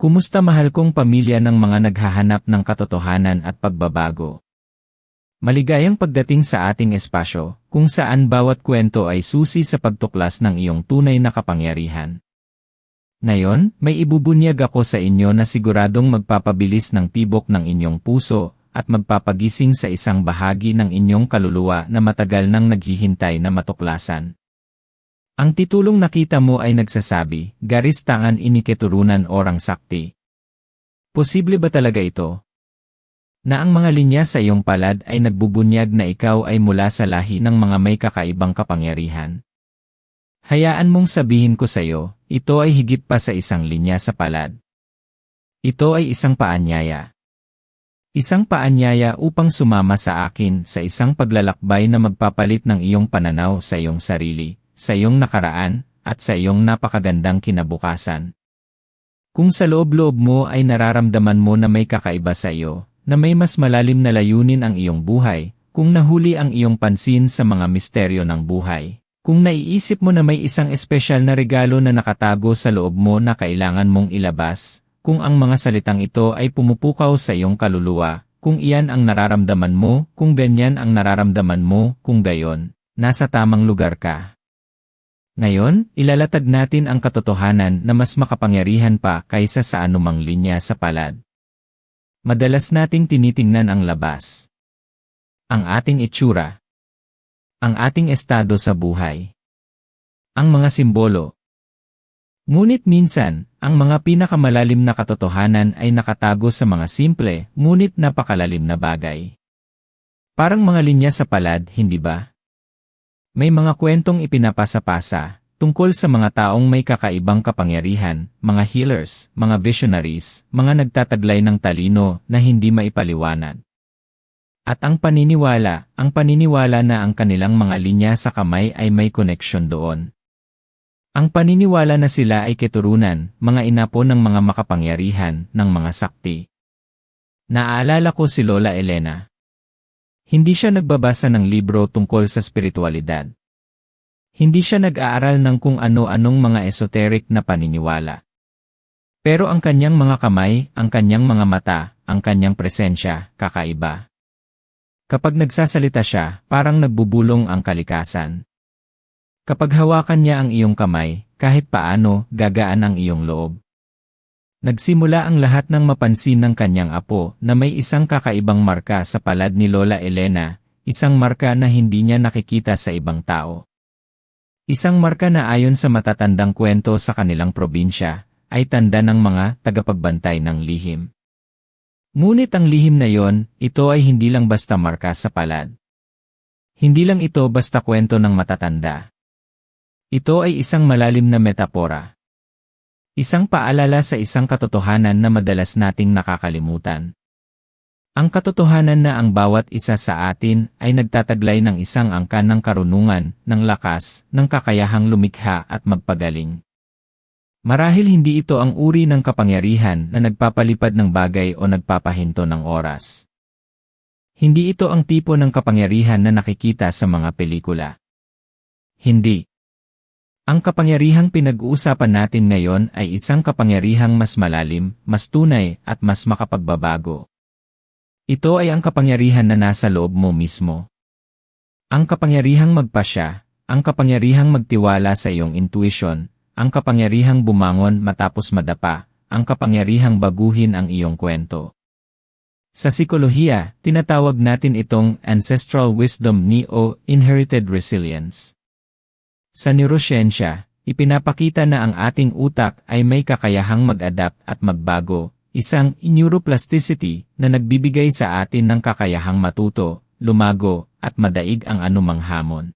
Kumusta mahal kong pamilya ng mga naghahanap ng katotohanan at pagbabago? Maligayang pagdating sa ating espasyo, kung saan bawat kwento ay susi sa pagtuklas ng iyong tunay na kapangyarihan. Ngayon, may ibubunyag ako sa inyo na siguradong magpapabilis ng tibok ng inyong puso at magpapagising sa isang bahagi ng inyong kaluluwa na matagal nang naghihintay na matuklasan. Ang titulong nakita mo ay nagsasabi, Garis tangan ini keturunan orang sakti. Posible ba talaga ito? Na ang mga linya sa iyong palad ay nagbubunyag na ikaw ay mula sa lahi ng mga may kakaibang kapangyarihan. Hayaan mong sabihin ko sa iyo, ito ay higit pa sa isang linya sa palad. Ito ay isang paanyaya. Isang paanyaya upang sumama sa akin sa isang paglalakbay na magpapalit ng iyong pananaw sa iyong sarili, sa iyong nakaraan, at sa iyong napakagandang kinabukasan. Kung sa loob-loob mo ay nararamdaman mo na may kakaiba sa iyo, na may mas malalim na layunin ang iyong buhay, kung nahuli ang iyong pansin sa mga misteryo ng buhay. Kung naiisip mo na may isang espesyal na regalo na nakatago sa loob mo na kailangan mong ilabas, kung ang mga salitang ito ay pumupukaw sa iyong kaluluwa, kung iyan ang nararamdaman mo, kung ganyan ang nararamdaman mo, kung gayon, nasa tamang lugar ka. Ngayon, ilalatag natin ang katotohanan na mas makapangyarihan pa kaysa sa anumang linya sa palad. Madalas nating tinitingnan ang labas. Ang ating itsura. Ang ating estado sa buhay. Ang mga simbolo. Ngunit minsan, ang mga pinakamalalim na katotohanan ay nakatago sa mga simple, ngunit napakalalim na bagay. Parang mga linya sa palad, hindi ba? May mga kwentong ipinapasa-pasa, tungkol sa mga taong may kakaibang kapangyarihan, mga healers, mga visionaries, mga nagtataglay ng talino na hindi maipaliwanag. At ang paniniwala, ang paniniwala na ang kanilang mga linya sa kamay ay may koneksyon doon. Ang paniniwala na sila ay keturunan, mga inapo ng mga makapangyarihan, ng mga sakti. Naaalala ko si Lola Elena. Hindi siya nagbabasa ng libro tungkol sa spiritualidad. Hindi siya nag-aaral ng kung ano-anong mga esoteric na paniniwala. Pero ang kanyang mga kamay, ang kanyang mga mata, ang kanyang presensya, kakaiba. Kapag nagsasalita siya, parang nagbubulong ang kalikasan. Kapag hawakan niya ang iyong kamay, kahit paano, gagaan ang iyong loob. Nagsimula ang lahat ng mapansin ng kanyang apo na may isang kakaibang marka sa palad ni Lola Elena, isang marka na hindi niya nakikita sa ibang tao. Isang marka na ayon sa matatandang kwento sa kanilang probinsya, ay tanda ng mga tagapagbantay ng lihim. Ngunit ang lihim na yon, ito ay hindi lang basta marka sa palad. Hindi lang ito basta kwento ng matatanda. Ito ay isang malalim na metapora. Isang paalala sa isang katotohanan na madalas nating nakakalimutan. Ang katotohanan na ang bawat isa sa atin ay nagtataglay ng isang angkan ng karunungan, ng lakas, ng kakayahang lumikha at magpagaling. Marahil hindi ito ang uri ng kapangyarihan na nagpapalipad ng bagay o nagpapahinto ng oras. Hindi ito ang tipo ng kapangyarihan na nakikita sa mga pelikula. Hindi. Ang kapangyarihang pinag-uusapan natin ngayon ay isang kapangyarihang mas malalim, mas tunay, at mas makapagbabago. Ito ay ang kapangyarihan na nasa loob mo mismo. Ang kapangyarihang magpasya, ang kapangyarihang magtiwala sa iyong intuition, ang kapangyarihang bumangon matapos madapa, ang kapangyarihang baguhin ang iyong kwento. Sa psikolohiya, tinatawag natin itong ancestral wisdom ni o inherited resilience. Sa neuroscientia, ipinapakita na ang ating utak ay may kakayahang mag-adapt at magbago, Isang neuroplasticity na nagbibigay sa atin ng kakayahang matuto, lumago, at madaig ang anumang hamon.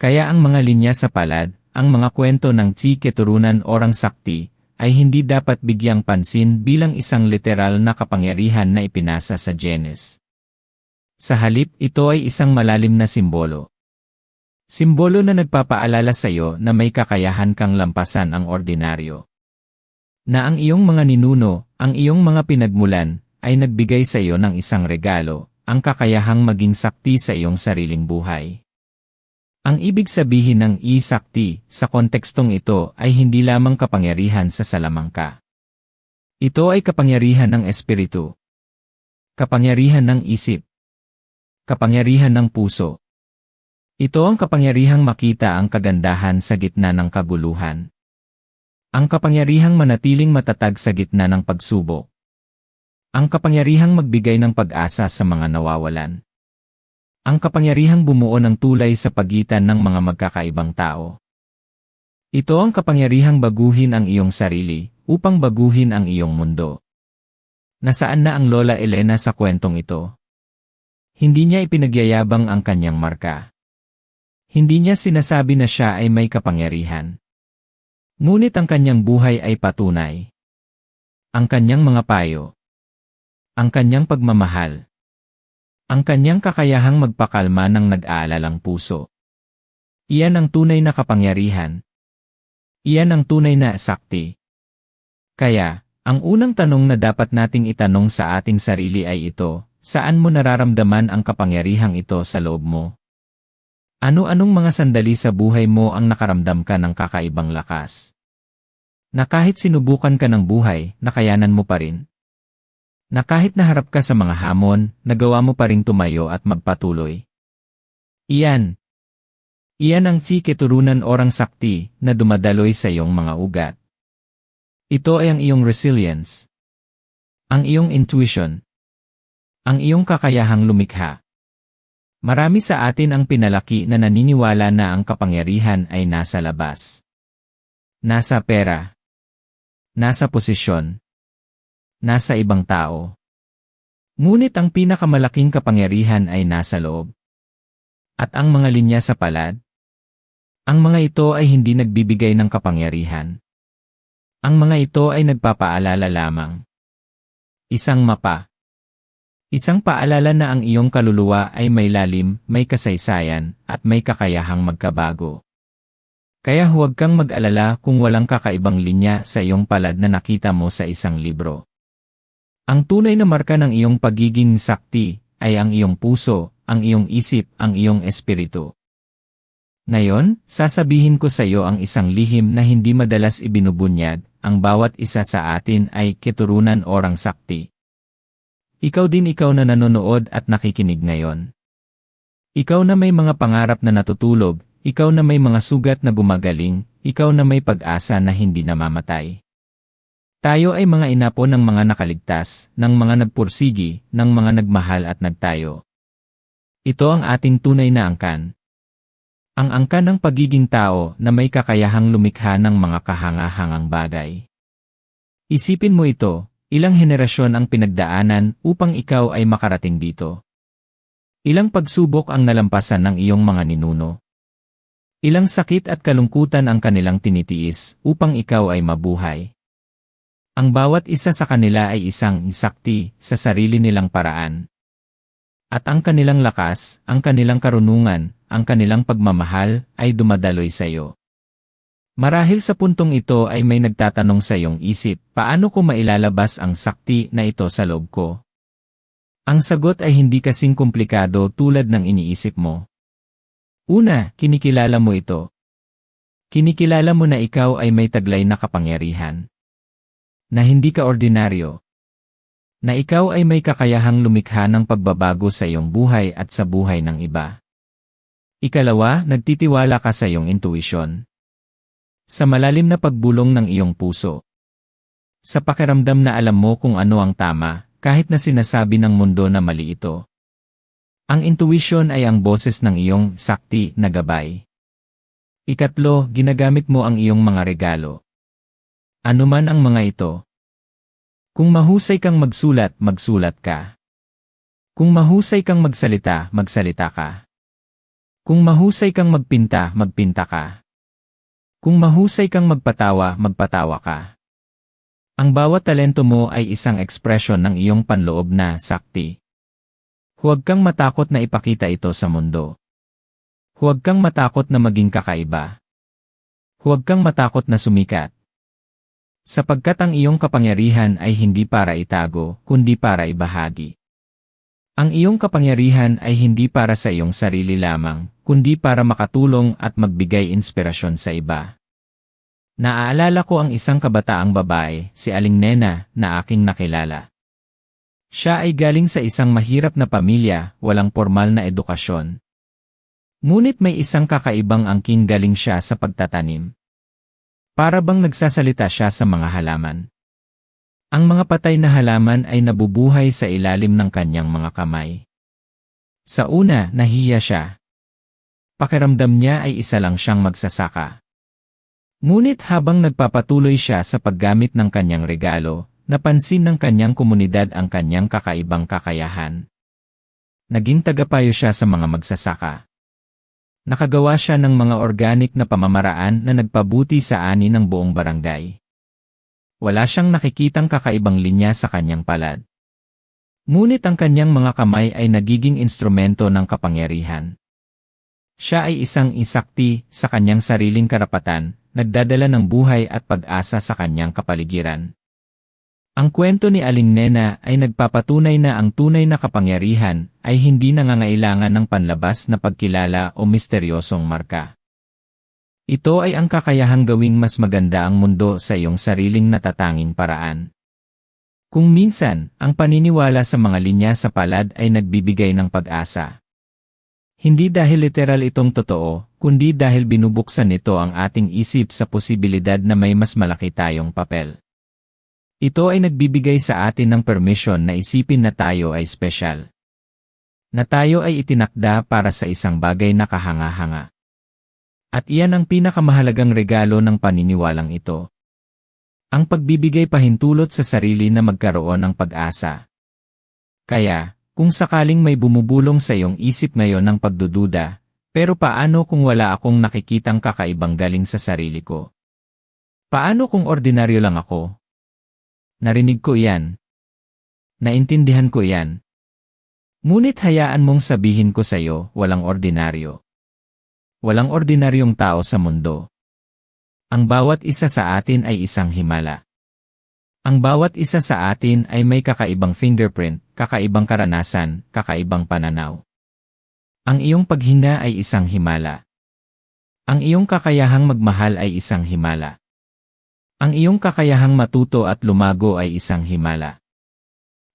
Kaya ang mga linya sa palad, ang mga kwento ng Chi Keturunan Orang Sakti, ay hindi dapat bigyang pansin bilang isang literal na kapangyarihan na ipinasa sa genes. Sa halip, ito ay isang malalim na simbolo. Simbolo na nagpapaalala sa iyo na may kakayahan kang lampasan ang ordinaryo na ang iyong mga ninuno, ang iyong mga pinagmulan, ay nagbigay sa iyo ng isang regalo, ang kakayahang maging sakti sa iyong sariling buhay. Ang ibig sabihin ng i-sakti sa kontekstong ito ay hindi lamang kapangyarihan sa salamangka. Ito ay kapangyarihan ng espiritu. Kapangyarihan ng isip. Kapangyarihan ng puso. Ito ang kapangyarihang makita ang kagandahan sa gitna ng kaguluhan. Ang kapangyarihang manatiling matatag sa gitna ng pagsubok. Ang kapangyarihang magbigay ng pag-asa sa mga nawawalan. Ang kapangyarihang bumuo ng tulay sa pagitan ng mga magkakaibang tao. Ito ang kapangyarihang baguhin ang iyong sarili, upang baguhin ang iyong mundo. Nasaan na ang Lola Elena sa kwentong ito? Hindi niya ipinagyayabang ang kanyang marka. Hindi niya sinasabi na siya ay may kapangyarihan. Ngunit ang kanyang buhay ay patunay. Ang kanyang mga payo. Ang kanyang pagmamahal. Ang kanyang kakayahang magpakalma ng nag-aalalang puso. Iyan ang tunay na kapangyarihan. Iyan ang tunay na sakti. Kaya, ang unang tanong na dapat nating itanong sa ating sarili ay ito, saan mo nararamdaman ang kapangyarihang ito sa loob mo? Ano-anong mga sandali sa buhay mo ang nakaramdam ka ng kakaibang lakas? Na kahit sinubukan ka ng buhay, nakayanan mo pa rin? Na kahit naharap ka sa mga hamon, nagawa mo pa ring tumayo at magpatuloy? Iyan. Iyan ang si keturunan orang sakti na dumadaloy sa iyong mga ugat. Ito ay ang iyong resilience. Ang iyong intuition. Ang iyong kakayahang lumikha. Marami sa atin ang pinalaki na naniniwala na ang kapangyarihan ay nasa labas. Nasa pera. Nasa posisyon. Nasa ibang tao. Ngunit ang pinakamalaking kapangyarihan ay nasa loob. At ang mga linya sa palad? Ang mga ito ay hindi nagbibigay ng kapangyarihan. Ang mga ito ay nagpapaalala lamang. Isang mapa. Isang paalala na ang iyong kaluluwa ay may lalim, may kasaysayan, at may kakayahang magkabago. Kaya huwag kang mag-alala kung walang kakaibang linya sa iyong palad na nakita mo sa isang libro. Ang tunay na marka ng iyong pagiging sakti ay ang iyong puso, ang iyong isip, ang iyong espiritu. Ngayon, sasabihin ko sa iyo ang isang lihim na hindi madalas ibinubunyad, ang bawat isa sa atin ay keturunan orang sakti. Ikaw din ikaw na nanonood at nakikinig ngayon. Ikaw na may mga pangarap na natutulog, ikaw na may mga sugat na gumagaling, ikaw na may pag-asa na hindi namamatay. Tayo ay mga inapo ng mga nakaligtas, ng mga nagpursigi, ng mga nagmahal at nagtayo. Ito ang ating tunay na angkan. Ang angkan ng pagiging tao na may kakayahang lumikha ng mga kahangahangang bagay. Isipin mo ito, Ilang henerasyon ang pinagdaanan upang ikaw ay makarating dito? Ilang pagsubok ang nalampasan ng iyong mga ninuno? Ilang sakit at kalungkutan ang kanilang tinitiis upang ikaw ay mabuhay? Ang bawat isa sa kanila ay isang isakti sa sarili nilang paraan. At ang kanilang lakas, ang kanilang karunungan, ang kanilang pagmamahal ay dumadaloy sa iyo. Marahil sa puntong ito ay may nagtatanong sa iyong isip, paano ko mailalabas ang sakti na ito sa loob ko? Ang sagot ay hindi kasing komplikado tulad ng iniisip mo. Una, kinikilala mo ito. Kinikilala mo na ikaw ay may taglay na kapangyarihan. Na hindi ka ordinaryo. Na ikaw ay may kakayahang lumikha ng pagbabago sa iyong buhay at sa buhay ng iba. Ikalawa, nagtitiwala ka sa iyong intuition. Sa malalim na pagbulong ng iyong puso. Sa pakiramdam na alam mo kung ano ang tama, kahit na sinasabi ng mundo na mali ito. Ang intuition ay ang boses ng iyong sakti na gabay. Ikatlo, ginagamit mo ang iyong mga regalo. Ano man ang mga ito. Kung mahusay kang magsulat, magsulat ka. Kung mahusay kang magsalita, magsalita ka. Kung mahusay kang magpinta, magpinta ka. Kung mahusay kang magpatawa, magpatawa ka. Ang bawat talento mo ay isang ekspresyon ng iyong panloob na sakti. Huwag kang matakot na ipakita ito sa mundo. Huwag kang matakot na maging kakaiba. Huwag kang matakot na sumikat. Sapagkat ang iyong kapangyarihan ay hindi para itago, kundi para ibahagi. Ang iyong kapangyarihan ay hindi para sa iyong sarili lamang, kundi para makatulong at magbigay inspirasyon sa iba. Naaalala ko ang isang kabataang babae, si Aling Nena, na aking nakilala. Siya ay galing sa isang mahirap na pamilya, walang formal na edukasyon. Ngunit may isang kakaibang angking galing siya sa pagtatanim. Para bang nagsasalita siya sa mga halaman. Ang mga patay na halaman ay nabubuhay sa ilalim ng kanyang mga kamay. Sa una, nahiya siya. Pakiramdam niya ay isa lang siyang magsasaka. Ngunit habang nagpapatuloy siya sa paggamit ng kanyang regalo, napansin ng kanyang komunidad ang kanyang kakaibang kakayahan. Naging tagapayo siya sa mga magsasaka. Nakagawa siya ng mga organic na pamamaraan na nagpabuti sa ani ng buong barangay. Wala siyang nakikitang kakaibang linya sa kanyang palad. Ngunit ang kanyang mga kamay ay nagiging instrumento ng kapangyarihan. Siya ay isang isakti sa kanyang sariling karapatan, nagdadala ng buhay at pag-asa sa kanyang kapaligiran. Ang kwento ni Aling Nena ay nagpapatunay na ang tunay na kapangyarihan ay hindi nangangailangan ng panlabas na pagkilala o misteryosong marka. Ito ay ang kakayahang gawing mas maganda ang mundo sa iyong sariling natatanging paraan. Kung minsan, ang paniniwala sa mga linya sa palad ay nagbibigay ng pag-asa. Hindi dahil literal itong totoo, kundi dahil binubuksan nito ang ating isip sa posibilidad na may mas malaki tayong papel. Ito ay nagbibigay sa atin ng permission na isipin na tayo ay special. Na tayo ay itinakda para sa isang bagay na kahanga-hanga. At iyan ang pinakamahalagang regalo ng paniniwalang ito. Ang pagbibigay pahintulot sa sarili na magkaroon ng pag-asa. Kaya, kung sakaling may bumubulong sa iyong isip ngayon ng pagdududa, pero paano kung wala akong nakikitang kakaibang galing sa sarili ko? Paano kung ordinaryo lang ako? Narinig ko iyan. Naintindihan ko iyan. Ngunit hayaan mong sabihin ko sa iyo, walang ordinaryo. Walang ordinaryong tao sa mundo. Ang bawat isa sa atin ay isang himala. Ang bawat isa sa atin ay may kakaibang fingerprint, kakaibang karanasan, kakaibang pananaw. Ang iyong paghina ay isang himala. Ang iyong kakayahang magmahal ay isang himala. Ang iyong kakayahang matuto at lumago ay isang himala.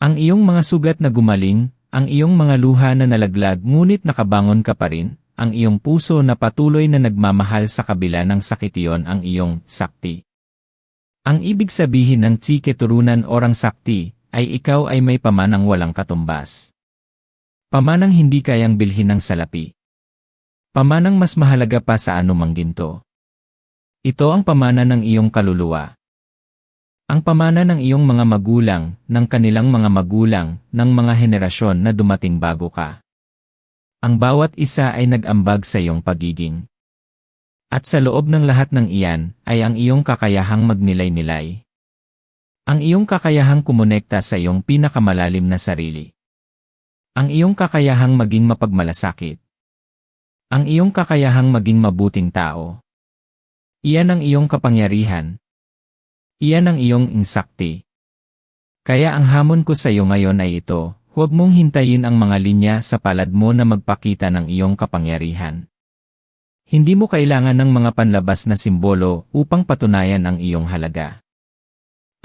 Ang iyong mga sugat na gumaling, ang iyong mga luha na nalaglag ngunit nakabangon ka pa rin, ang iyong puso na patuloy na nagmamahal sa kabila ng sakit iyon ang iyong sakti. Ang ibig sabihin ng Tsi Keturunan Orang Sakti ay ikaw ay may pamanang walang katumbas. Pamanang hindi kayang bilhin ng salapi. Pamanang mas mahalaga pa sa anumang ginto. Ito ang pamana ng iyong kaluluwa. Ang pamana ng iyong mga magulang, ng kanilang mga magulang, ng mga henerasyon na dumating bago ka. Ang bawat isa ay nag-ambag sa iyong pagiging. At sa loob ng lahat ng iyan, ay ang iyong kakayahang magnilay-nilay. Ang iyong kakayahang kumonekta sa iyong pinakamalalim na sarili. Ang iyong kakayahang maging mapagmalasakit. Ang iyong kakayahang maging mabuting tao. Iyan ang iyong kapangyarihan. Iyan ang iyong insakti. Kaya ang hamon ko sa iyo ngayon ay ito, huwag mong hintayin ang mga linya sa palad mo na magpakita ng iyong kapangyarihan. Hindi mo kailangan ng mga panlabas na simbolo upang patunayan ang iyong halaga.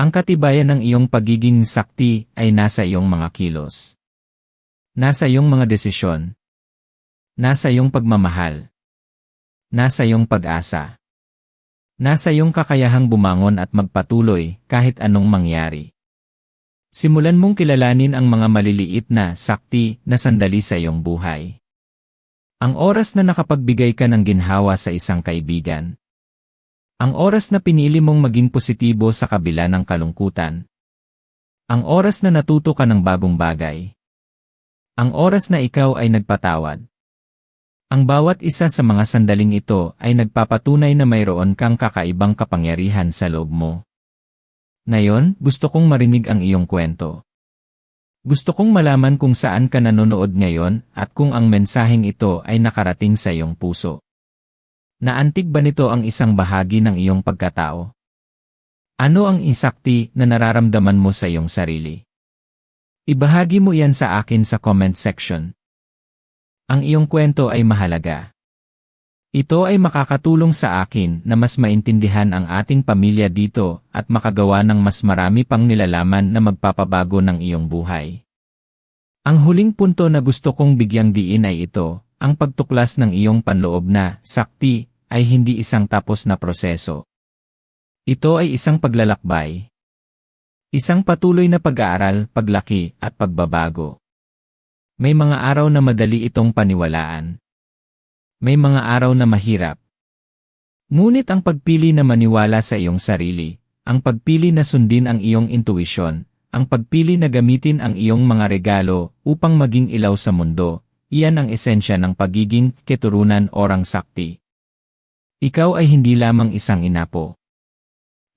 Ang katibayan ng iyong pagiging sakti ay nasa iyong mga kilos. Nasa iyong mga desisyon. Nasa iyong pagmamahal. Nasa iyong pag-asa. Nasa iyong kakayahang bumangon at magpatuloy kahit anong mangyari. Simulan mong kilalanin ang mga maliliit na sakti na sandali sa iyong buhay. Ang oras na nakapagbigay ka ng ginhawa sa isang kaibigan. Ang oras na pinili mong maging positibo sa kabila ng kalungkutan. Ang oras na natuto ka ng bagong bagay. Ang oras na ikaw ay nagpatawad. Ang bawat isa sa mga sandaling ito ay nagpapatunay na mayroon kang kakaibang kapangyarihan sa loob mo. Ngayon, gusto kong marinig ang iyong kwento. Gusto kong malaman kung saan ka nanonood ngayon at kung ang mensaheng ito ay nakarating sa iyong puso. Naantig ba nito ang isang bahagi ng iyong pagkatao? Ano ang isakti na nararamdaman mo sa iyong sarili? Ibahagi mo yan sa akin sa comment section. Ang iyong kwento ay mahalaga. Ito ay makakatulong sa akin na mas maintindihan ang ating pamilya dito at makagawa ng mas marami pang nilalaman na magpapabago ng iyong buhay. Ang huling punto na gusto kong bigyang diin ay ito, ang pagtuklas ng iyong panloob na, sakti, ay hindi isang tapos na proseso. Ito ay isang paglalakbay. Isang patuloy na pag-aaral, paglaki, at pagbabago. May mga araw na madali itong paniwalaan. May mga araw na mahirap. Ngunit ang pagpili na maniwala sa iyong sarili, ang pagpili na sundin ang iyong intuisyon, ang pagpili na gamitin ang iyong mga regalo upang maging ilaw sa mundo, iyan ang esensya ng pagiging keturunan orang sakti. Ikaw ay hindi lamang isang inapo.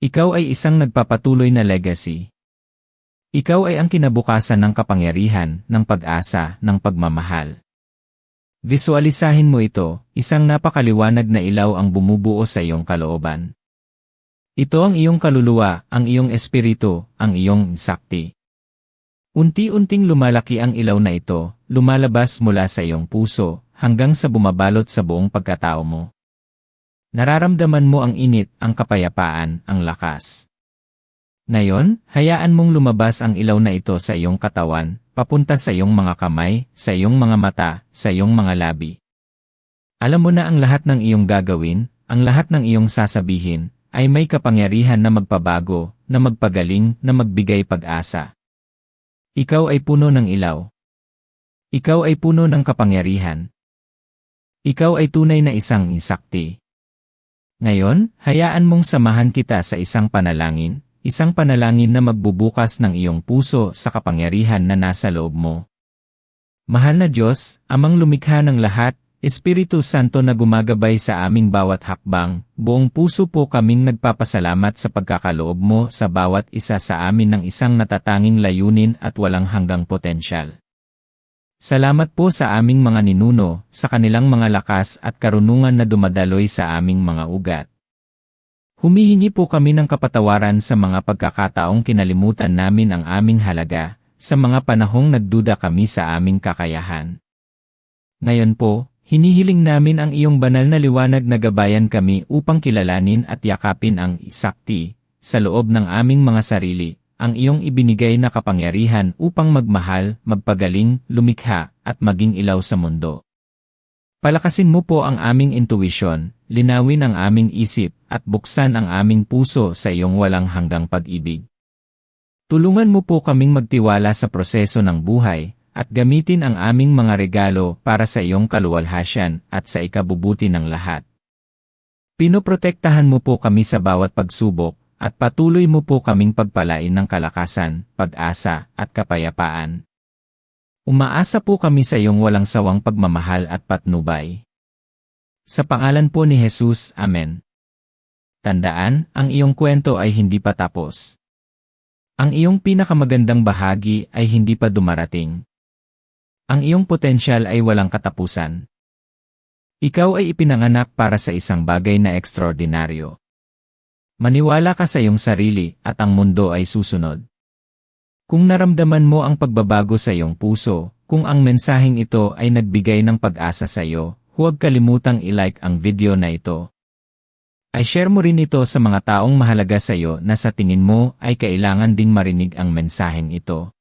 Ikaw ay isang nagpapatuloy na legacy. Ikaw ay ang kinabukasan ng kapangyarihan, ng pag-asa, ng pagmamahal. Visualisahin mo ito, isang napakaliwanag na ilaw ang bumubuo sa iyong kalooban. Ito ang iyong kaluluwa, ang iyong espiritu, ang iyong sakti. Unti-unting lumalaki ang ilaw na ito, lumalabas mula sa iyong puso, hanggang sa bumabalot sa buong pagkatao mo. Nararamdaman mo ang init, ang kapayapaan, ang lakas. Ngayon, hayaan mong lumabas ang ilaw na ito sa iyong katawan, papunta sa iyong mga kamay, sa iyong mga mata, sa iyong mga labi. Alam mo na ang lahat ng iyong gagawin, ang lahat ng iyong sasabihin, ay may kapangyarihan na magpabago, na magpagaling, na magbigay pag-asa. Ikaw ay puno ng ilaw. Ikaw ay puno ng kapangyarihan. Ikaw ay tunay na isang isakti. Ngayon, hayaan mong samahan kita sa isang panalangin, Isang panalangin na magbubukas ng iyong puso sa kapangyarihan na nasa loob mo. Mahal na Diyos, amang lumikha ng lahat, Espiritu Santo na gumagabay sa aming bawat hakbang, buong puso po kaming nagpapasalamat sa pagkakaloob mo sa bawat isa sa amin ng isang natatanging layunin at walang hanggang potensyal. Salamat po sa aming mga ninuno, sa kanilang mga lakas at karunungan na dumadaloy sa aming mga ugat. Humihingi po kami ng kapatawaran sa mga pagkakataong kinalimutan namin ang aming halaga, sa mga panahong nagduda kami sa aming kakayahan. Ngayon po, hinihiling namin ang iyong banal na liwanag na gabayan kami upang kilalanin at yakapin ang isakti, sa loob ng aming mga sarili, ang iyong ibinigay na kapangyarihan upang magmahal, magpagaling, lumikha, at maging ilaw sa mundo. Palakasin mo po ang aming intuisyon, linawin ang aming isip, at buksan ang aming puso sa iyong walang hanggang pag-ibig. Tulungan mo po kaming magtiwala sa proseso ng buhay, at gamitin ang aming mga regalo para sa iyong kaluwalhasyan at sa ikabubuti ng lahat. Pinoprotektahan mo po kami sa bawat pagsubok, at patuloy mo po kaming pagpalain ng kalakasan, pag-asa, at kapayapaan. Umaasa po kami sa iyong walang sawang pagmamahal at patnubay. Sa pangalan po ni Jesus, Amen. Tandaan, ang iyong kwento ay hindi pa tapos. Ang iyong pinakamagandang bahagi ay hindi pa dumarating. Ang iyong potensyal ay walang katapusan. Ikaw ay ipinanganak para sa isang bagay na ekstraordinaryo. Maniwala ka sa iyong sarili at ang mundo ay susunod. Kung naramdaman mo ang pagbabago sa iyong puso, kung ang mensaheng ito ay nagbigay ng pag-asa sa iyo, Huwag kalimutang i-like ang video na ito. Ay share mo rin ito sa mga taong mahalaga sa iyo na sa tingin mo ay kailangan ding marinig ang mensaheng ito.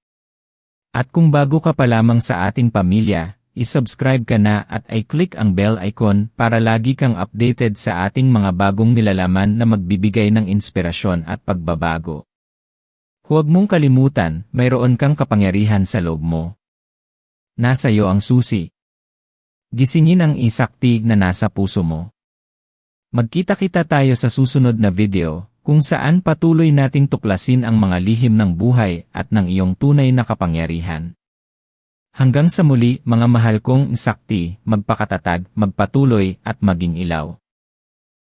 At kung bago ka pa lamang sa ating pamilya, isubscribe ka na at i-click ang bell icon para lagi kang updated sa ating mga bagong nilalaman na magbibigay ng inspirasyon at pagbabago. Huwag mong kalimutan, mayroon kang kapangyarihan sa loob mo. Nasa iyo ang susi. Gisingin ang isakti na nasa puso mo. Magkita-kita tayo sa susunod na video, kung saan patuloy nating tuklasin ang mga lihim ng buhay at ng iyong tunay na kapangyarihan. Hanggang sa muli, mga mahal kong isakti, magpakatatag, magpatuloy at maging ilaw.